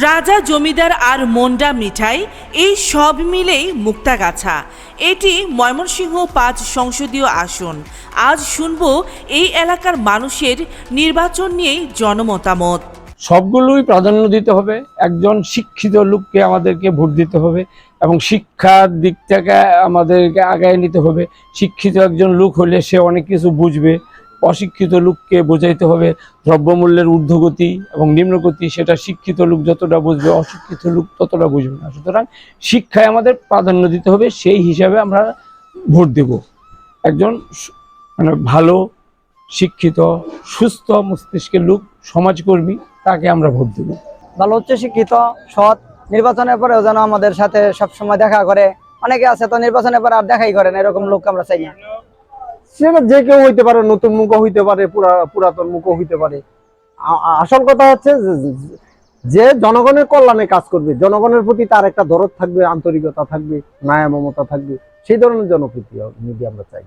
রাজা, জমিদার আর মন্ডা মিঠাই, এই সব মিলেই মুক্তাগাছা। এটি ময়মনসিংহ পাঁচ সংসদীয় আসন। আজ শুনব এই এলাকার মানুষের নির্বাচন নিয়েই জনমতামত। সবগুলোই প্রাধান্য দিতে হবে। একজন শিক্ষিত লোককে আমাদেরকে ভোট দিতে হবে এবং শিক্ষার দিক থেকে আমাদেরকে আগায় নিতে হবে। শিক্ষিত একজন লোক হলে সে অনেক কিছু বুঝবে। অশিক্ষিত লোককে বোঝাইতে হবে। দ্রব্যমূল্যের ঊর্ধ্বগতি এবং নিম্নগতি, সেটা শিক্ষিত লোক যতটা বুঝবে, অশিক্ষিত লোক ততটা বুঝবে না। সুতরাং শিক্ষায় আমাদের প্রাধান্য দিতে হবে, সেই হিসাবে আমরা ভোট দেব। একজন মানে ভালো, শিক্ষিত, সুস্থ মস্তিষ্কের লোক, সমাজকর্মী, তাকে আমরা ভোট দেব। ভালো, উচ্চ শিক্ষিত, সৎ, নির্বাচনের পরেও যেন আমাদের সাথে সবসময় দেখা করে। অনেকে আছে তো নির্বাচনের পরে আর দেখাই করে না, এরকম লোক আমরা চাই না। সেটা যে কেউ হইতে পারে, নতুন মুখও হইতে পারে, পুরা- পুরাতন মুখও হইতে পারে। আসল কথা হচ্ছে যে- জনগণের কল্যাণে কাজ করবে, জনগণের প্রতি তার একটা দরদ থাকবে, আন্তরিকতা থাকবে মায়া মমতা থাকবে, সেই ধরনের জনপ্রতিনিধি আমরা চাই।